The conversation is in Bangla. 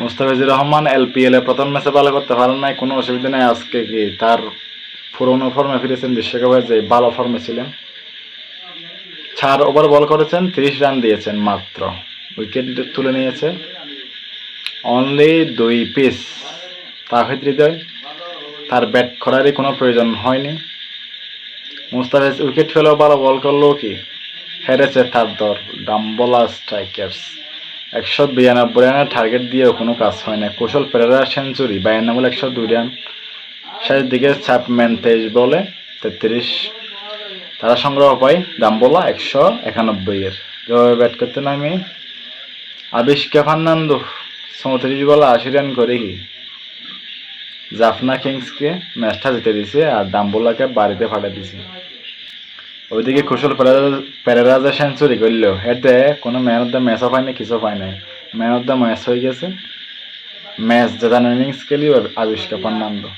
মুস্তাফিজুর রহমান এলপিএল প্রথম ম্যাচে ভালো করতে পারেন নাই, কোনো অসুবিধা নেই। আজকে কি তার পুরনো ফর্মে ফিরেছেন বিশ্বকাপে, যে ভালো ফর্মে ছিলেন? চার ওভার বল করেছেন, তিরিশ রান দিয়েছেন মাত্র। উইকেট তুলে নিয়েছে। অনলি দুই পিস তাহিদ হৃদয়, তার ব্যাট করারই কোনো প্রয়োজন হয়নি। মুস্তাফিজ উইকেট ফেলেও ভালো বল করলেও কি? হেরেছে তার দর ডাম্বলা স্ট্রাইকার্স একশো বিরানব্বই রানের টার্গেট দিয়েও কোনো কাজ হয় না। কৌশল পেরেরা সেঞ্চুরি বায়ান্ন বলে একশো দুই রান। শেষ দিকে চ্যাপম্যান তেইশ বলে তেত্রিশ। তারা সংগ্রহ পায় ডাম্বলা একশো একানব্বই এর। যেভাবে ব্যাট করতে নামি আবিষ্কা ফার্নান্দো। চৌত্রিশ বলে আশি রান করে কি? জাফনা কিংসকে ম্যাচটা জিতে দিছে আর ডাম্বোলাকে বাড়িতে ফাটা দিছে। ওইদিকে কুশল পেরেরা- যে সেঞ্চুরি করল। এতে কোনো ম্যান অফ দ্য ম্যাচও পায়নি, কিছু পায় নাই ম্যান অফ দ্য ম্যাচ হয়ে গেছে। ম্যাচ জেতানো ইনিংস খেলি আবিষ্কার ফার্নান্দো